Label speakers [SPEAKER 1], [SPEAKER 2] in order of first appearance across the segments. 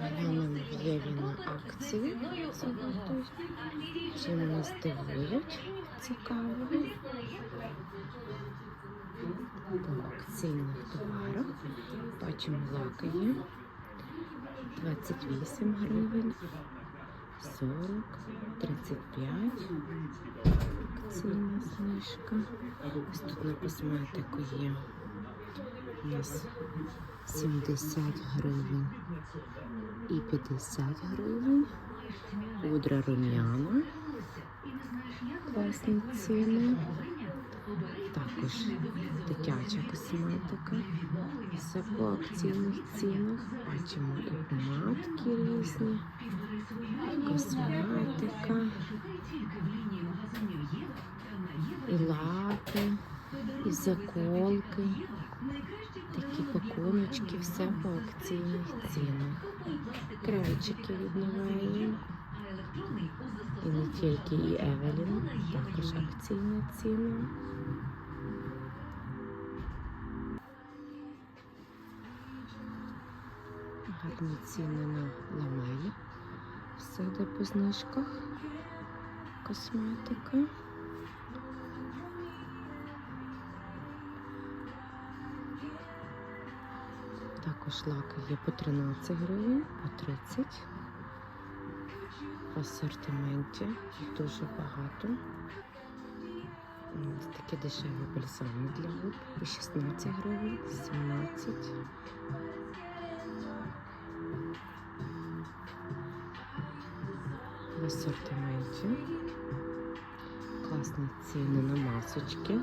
[SPEAKER 1] Глянемо є на акції. Загадують. Чим нас дивують цікавого. По акційних товарах. Бачимо лаки є. 28 гривень, 40, 35. Акційна знижка. Ось тут на косметику є. Нас 70 гривень і 50 гривень. Пудра рум'яна. Класні ціни. Також дитяча косметика. Все по акційних цінах. Бачимо і помадки різні, косметика, і лаки, і заколки. Такі пакуночки, все по акційних цінах. Крайчики від нової. І не тільки і Евелін, також акційна ціна. Гарні ціни на ламелі. Все йде по знижках. Косметика. Також лаки є по 13 гривень, по 30. В асортименті дуже багато. Ось такі дешеві бальзами для губ по 16 гривень, 17. В асортименті. Класні ціни на масочки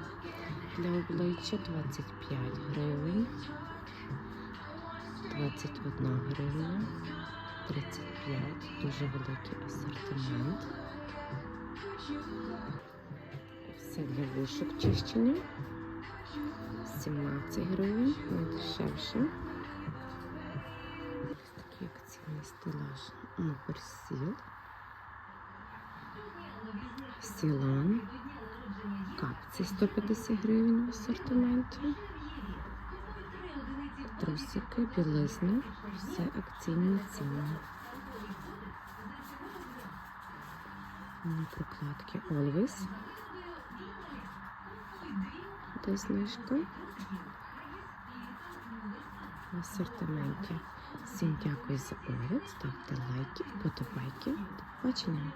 [SPEAKER 1] для обличчя 25 гривень. 21 гривня, 35, дуже великий асортимент. Все для вушок чищення. 17 гривень, найдешевше. Такий акційний стелаж Персіл. Сілан. Капці 150 гривень в асортименті. Трусики, білизна, все акційні ціни. На прокладки Always. Де знижка? В асортименті. Всім дякую за огляд. Ставте лайки, вподобайки. До побачення.